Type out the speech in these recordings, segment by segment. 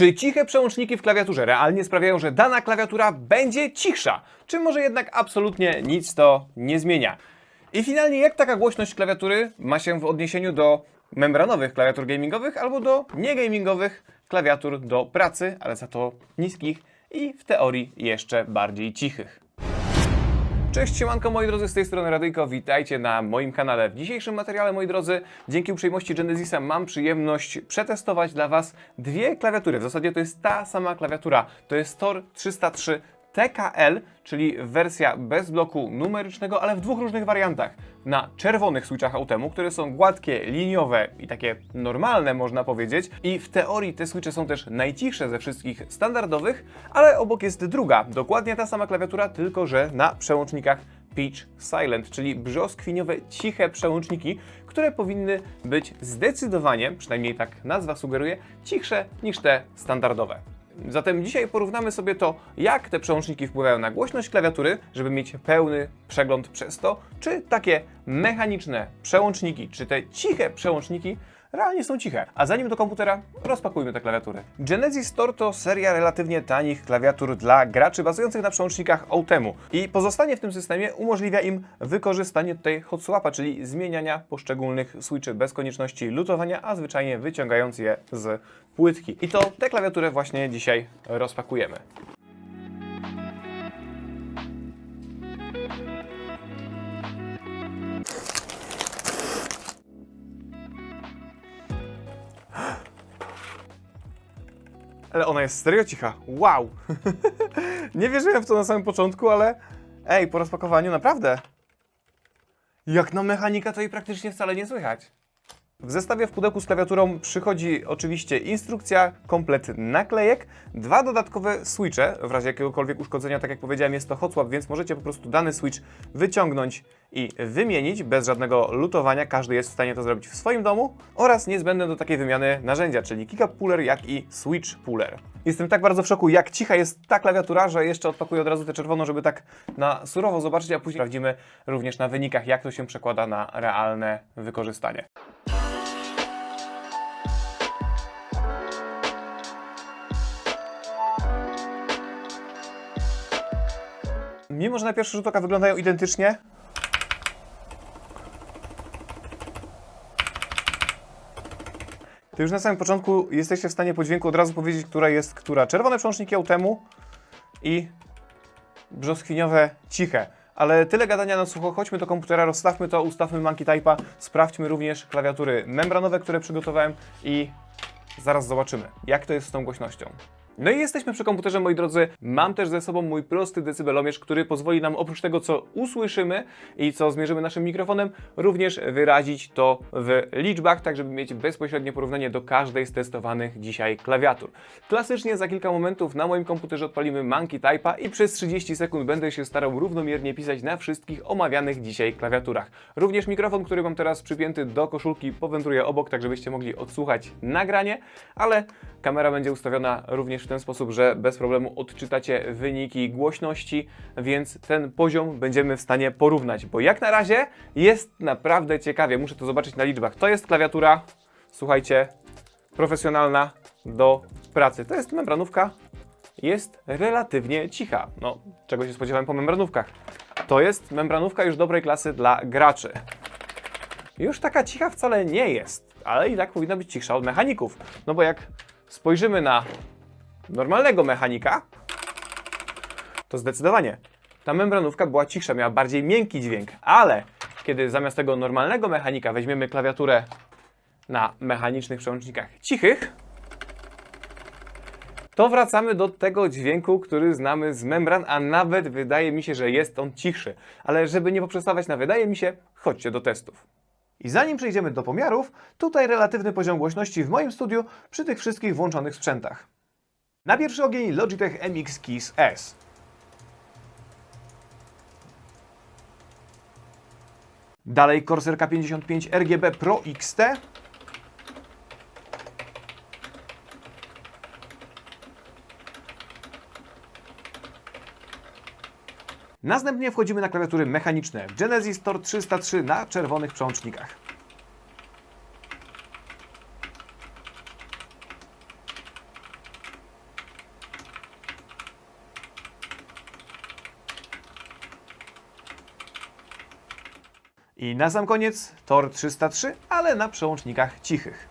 Czy ciche przełączniki w klawiaturze realnie sprawiają, że dana klawiatura będzie cichsza? Czy może jednak absolutnie nic to nie zmienia? I finalnie, jak taka głośność klawiatury ma się w odniesieniu do membranowych klawiatur gamingowych albo do niegamingowych klawiatur do pracy, ale za to niskich i w teorii jeszcze bardziej cichych? Cześć, siemanko moi drodzy, z tej strony Radyjko, witajcie na moim kanale. W dzisiejszym materiale, moi drodzy, dzięki uprzejmości Genesisa mam przyjemność przetestować dla Was dwie klawiatury. W zasadzie to jest ta sama klawiatura, to jest Tor 303 TKL, czyli wersja bez bloku numerycznego, ale w dwóch różnych wariantach. Na czerwonych switchach Autemu, które są gładkie, liniowe i takie normalne, można powiedzieć. I w teorii te switche są też najcichsze ze wszystkich standardowych, ale obok jest druga, dokładnie ta sama klawiatura, tylko że na przełącznikach Pitch Silent, czyli brzoskwiniowe, ciche przełączniki, które powinny być zdecydowanie, przynajmniej tak nazwa sugeruje, cichsze niż te standardowe. Zatem dzisiaj porównamy sobie to, jak te przełączniki wpływają na głośność klawiatury, żeby mieć pełny przegląd przez to, czy takie mechaniczne przełączniki, czy te ciche przełączniki realnie są ciche. A zanim do komputera, rozpakujmy te klawiatury. Genesis Store to seria relatywnie tanich klawiatur dla graczy bazujących na przełącznikach Autemu i pozostanie w tym systemie umożliwia im wykorzystanie tutaj hot swapa, czyli zmieniania poszczególnych switchy bez konieczności lutowania, a zwyczajnie wyciągając je z płytki. I to tę klawiaturę właśnie dzisiaj rozpakujemy. Ale ona jest serio cicha. Wow! nie wierzyłem w to na samym początku, ale ej, po rozpakowaniu naprawdę. Jak na mechanika to jej praktycznie wcale nie słychać. W zestawie w pudełku z klawiaturą przychodzi oczywiście instrukcja, komplet naklejek, dwa dodatkowe switche, w razie jakiegokolwiek uszkodzenia, tak jak powiedziałem, jest to hot swap, więc możecie po prostu dany switch wyciągnąć i wymienić bez żadnego lutowania, każdy jest w stanie to zrobić w swoim domu oraz niezbędne do takiej wymiany narzędzia, czyli keycap puller, jak i switch puller. Jestem tak bardzo w szoku, jak cicha jest ta klawiatura, że jeszcze odpakuję od razu tę czerwoną, żeby tak na surowo zobaczyć, a później sprawdzimy również na wynikach, jak to się przekłada na realne wykorzystanie. Mimo, że na pierwszy rzut oka wyglądają identycznie, to już na samym początku jesteście w stanie po dźwięku od razu powiedzieć, która jest która. Czerwone przełączniki Autemu i brzoskwiniowe ciche. Ale tyle gadania na sucho, chodźmy do komputera, rozstawmy to, ustawmy Monkey Type'a, sprawdźmy również klawiatury membranowe, które przygotowałem i zaraz zobaczymy, jak to jest z tą głośnością. No i jesteśmy przy komputerze, moi drodzy. Mam też ze sobą mój prosty decybelomierz, który pozwoli nam oprócz tego, co usłyszymy i co zmierzymy naszym mikrofonem, również wyrazić to w liczbach, tak żeby mieć bezpośrednie porównanie do każdej z testowanych dzisiaj klawiatur. Klasycznie za kilka momentów na moim komputerze odpalimy Monkey Type'a i przez 30 sekund będę się starał równomiernie pisać na wszystkich omawianych dzisiaj klawiaturach. Również mikrofon, który mam teraz przypięty do koszulki, powędruje obok, tak żebyście mogli odsłuchać nagranie, ale kamera będzie ustawiona również w ten sposób, że bez problemu odczytacie wyniki głośności, więc ten poziom będziemy w stanie porównać, bo jak na razie jest naprawdę ciekawie. Muszę to zobaczyć na liczbach. To jest klawiatura, słuchajcie, profesjonalna do pracy. To jest membranówka, jest relatywnie cicha. No, czego się spodziewałem po membranówkach. To jest membranówka już dobrej klasy dla graczy. Już taka cicha wcale nie jest, ale i tak powinna być cichsza od mechaników. No bo jak spojrzymy na normalnego mechanika, to zdecydowanie ta membranówka była cichsza, miała bardziej miękki dźwięk, ale kiedy zamiast tego normalnego mechanika weźmiemy klawiaturę na mechanicznych przełącznikach cichych, to wracamy do tego dźwięku, który znamy z membran, a nawet wydaje mi się, że jest on cichszy. Ale żeby nie poprzestawać na wydaje mi się, chodźcie do testów. I zanim przejdziemy do pomiarów, tutaj relatywny poziom głośności w moim studiu przy tych wszystkich włączonych sprzętach. Na pierwszy ogień Logitech MX Keys S. Dalej Corsair K55 RGB Pro XT. Następnie wchodzimy na klawiatury mechaniczne Genesis Tor 303 na czerwonych przełącznikach. I na sam koniec Tor 303, ale na przełącznikach cichych.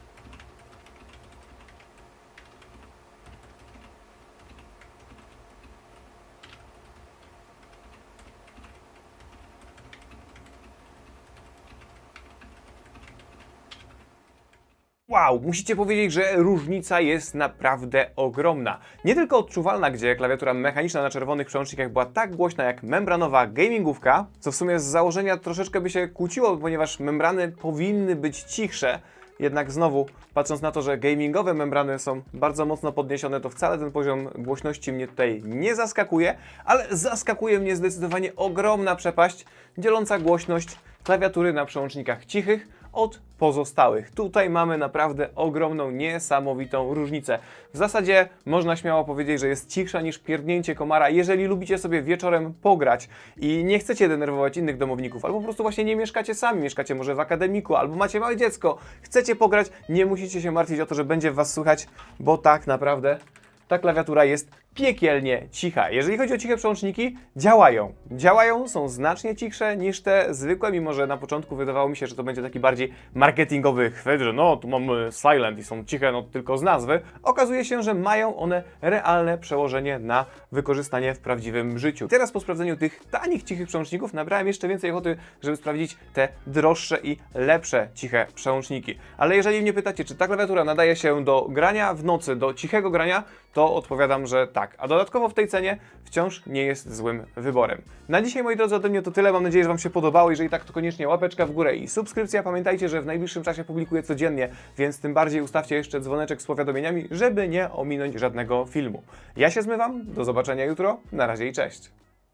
Wow, musicie powiedzieć, że różnica jest naprawdę ogromna. Nie tylko odczuwalna, gdzie klawiatura mechaniczna na czerwonych przełącznikach była tak głośna jak membranowa gamingówka, co w sumie z założenia troszeczkę by się kłóciło, ponieważ membrany powinny być cichsze. Jednak znowu, patrząc na to, że gamingowe membrany są bardzo mocno podniesione, to wcale ten poziom głośności mnie tutaj nie zaskakuje, ale zaskakuje mnie zdecydowanie ogromna przepaść dzieląca głośność klawiatury na przełącznikach cichych od pozostałych. Tutaj mamy naprawdę ogromną, niesamowitą różnicę. W zasadzie można śmiało powiedzieć, że jest cichsza niż pierdnięcie komara, jeżeli lubicie sobie wieczorem pograć i nie chcecie denerwować innych domowników, albo po prostu właśnie nie mieszkacie sami, mieszkacie może w akademiku, albo macie małe dziecko, chcecie pograć, nie musicie się martwić o to, że będzie was słychać, bo tak naprawdę ta klawiatura jest piekielnie cicha. Jeżeli chodzi o ciche przełączniki, działają. Działają, są znacznie cichsze niż te zwykłe, mimo że na początku wydawało mi się, że to będzie taki bardziej marketingowy chwyt, że no, tu mamy silent i są ciche no, tylko z nazwy. Okazuje się, że mają one realne przełożenie na wykorzystanie w prawdziwym życiu. Teraz po sprawdzeniu tych tanich, cichych przełączników nabrałem jeszcze więcej ochoty, żeby sprawdzić te droższe i lepsze ciche przełączniki. Ale jeżeli mnie pytacie, czy ta klawiatura nadaje się do grania w nocy, do cichego grania, to odpowiadam, że tak. A dodatkowo w tej cenie wciąż nie jest złym wyborem. Na dzisiaj, moi drodzy, ode mnie to tyle. Mam nadzieję, że Wam się podobało. Jeżeli tak, to koniecznie łapeczka w górę i subskrypcja. Pamiętajcie, że w najbliższym czasie publikuję codziennie, więc tym bardziej ustawcie jeszcze dzwoneczek z powiadomieniami, żeby nie ominąć żadnego filmu. Ja się zmywam. Do zobaczenia jutro. Na razie i cześć.